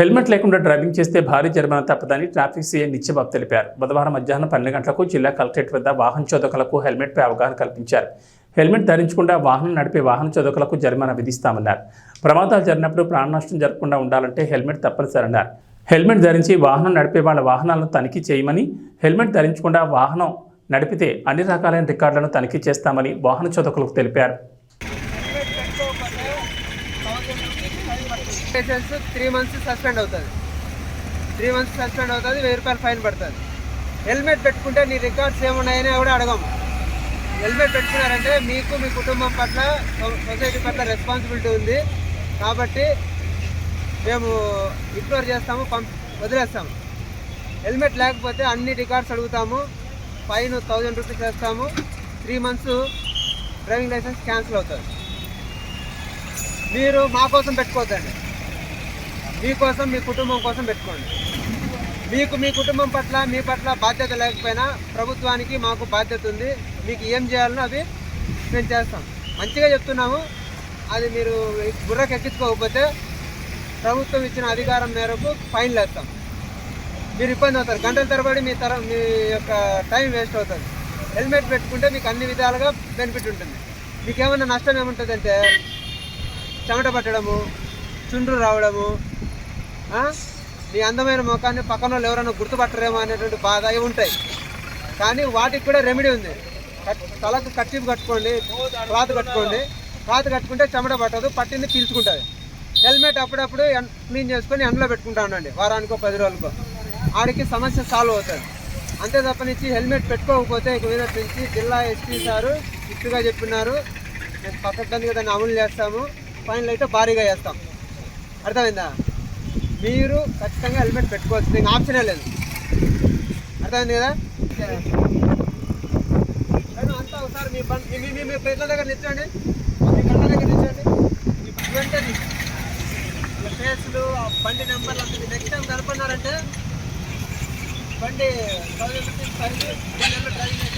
Helmet లేకుండా driving చేస్తే భారీ జరిమానా తప్పదని ట్రాఫిక్ సీఐ నిత్యబాబు తెలిపారు. బుధవారం మధ్యాహ్నం పన్నెండు గంటలకు జిల్లా కలెక్టరేట్ వద్ద వాహన చోదకులకు హెల్మెట్పై అవగాహన కల్పించారు. హెల్మెట్ ధరించకుండా వాహనం నడిపే వాహన చోదకులకు జరిమానా విధిస్తామన్నారు. ప్రమాదాలు జరిగినప్పుడు ప్రాణ నష్టం జరగకుండా ఉండాలంటే హెల్మెట్ తప్పనిసరి అన్నారు హెల్మెట్ ధరించి వాహనం నడిపే వాళ్ళ వాహనాలను తనిఖీ చేయమని హెల్మెట్ ధరించకుండా వాహనం నడిపితే అన్ని రకాలైన రికార్డులను తనిఖీ చేస్తామని వాహన చోదకులకు తెలిపారు. త్రీ మంత్స్ సస్పెండ్ అవుతుంది. త్రీ మంత్స్ సస్పెండ్ అవుతుంది వెయ్యి రూపాయలు ఫైన్ పడుతుంది. హెల్మెట్ పెట్టుకుంటే నీ రికార్డ్స్ ఏమున్నాయని కూడా అడగము. హెల్మెట్ పెట్టుకున్నారంటే మీకు మీ కుటుంబం పట్ల సొ- సొసైటీ పట్ల రెస్పాన్సిబిలిటీ ఉంది. కాబట్టి మేము ఇగ్నోర్ చేస్తాము పంప్ వదిలేస్తాము. హెల్మెట్ లేకపోతే అన్ని రికార్డ్స్ అడుగుతాము. ఫైన్ థౌజండ్ రూపీస్ వేస్తాము. Three months driving licence cancel అవుతుంది. మీరు మా కోసం పెట్టుకోవద్దండి. మీకోసం మీ కుటుంబం కోసం పెట్టుకోండి. మీకు మీ కుటుంబం పట్ల మీ పట్ల బాధ్యత లేకపోయినా ప్రభుత్వానికి మాకు బాధ్యత ఉంది. మీకు ఏం చేయాలనో అవి మేము చేస్తాం. మంచిగా చెప్తున్నాము. అది మీరు బుర్రకు ఎక్కించుకోకపోతే ప్రభుత్వం ఇచ్చిన అధికారం మేరకు ఫైన్లు వేస్తాం మీరు ఇబ్బంది అవుతారు. గంటల తరబడి మీ తర మీ యొక్క టైం వేస్ట్ అవుతుంది. హెల్మెట్ పెట్టుకుంటే మీకు అన్ని విధాలుగా బెనిఫిట్ ఉంటుంది. మీకు ఏమైనా నష్టం ఏముంటుందంటే చెమట పట్టడము చుండ్రు రావడము నీ అందమైన ముఖాన్ని పక్కన వాళ్ళు ఎవరైనా గుర్తుపట్టరేమో అనేటువంటి బాధ అవి ఉంటాయి. కానీ వాటికి కూడా రెమెడీ ఉంది. కట్- తలకు కట్టిపు కట్టుకోండి క్లాత్ కట్టుకోండి. క్లాత్ కట్టుకుంటే చెమట పట్టదు పట్టింది పీల్చుకుంటుంది. హెల్మెట్ అప్పుడప్పుడు క్లీన్ చేసుకొని ఎండలో పెట్టుకుంటా ఉండండి వారానికో పది రోజులకో. ఆడికి సమస్య సాల్వ్ అవుతుంది. అంతే తప్పనిచ్చి హెల్మెట్ పెట్టుకోకపోతే ఇక మీద నుంచి జిల్లా ఎస్పీ సారు ఇట్టుగా చెప్పినారు. మేము పక్కదండిగా దాన్ని అమలు చేస్తాము. ఫైనల్ అయితే భారీగా చేస్తాం. అర్థమైందా? మీరు ఖచ్చితంగా హెల్మెట్ పెట్టుకోవచ్చు. దీనికి ఆప్షనే లేదు. అర్థమైంది కదా? అంతా ఒకసారి మీ బండి మీ- మీ- మీ పేర్ల దగ్గర నిల్చోండి. మీ కళ్ళ దగ్గర నిల్చోండి. వెంటనే. ఈ ఫేస్లు ఆ బండి నెంబర్లు అంతా నెక్స్ట్ టైం కనపడినారంటే బండి థౌసండ్ రూపీస్ నెలలు డ్రైవింగ్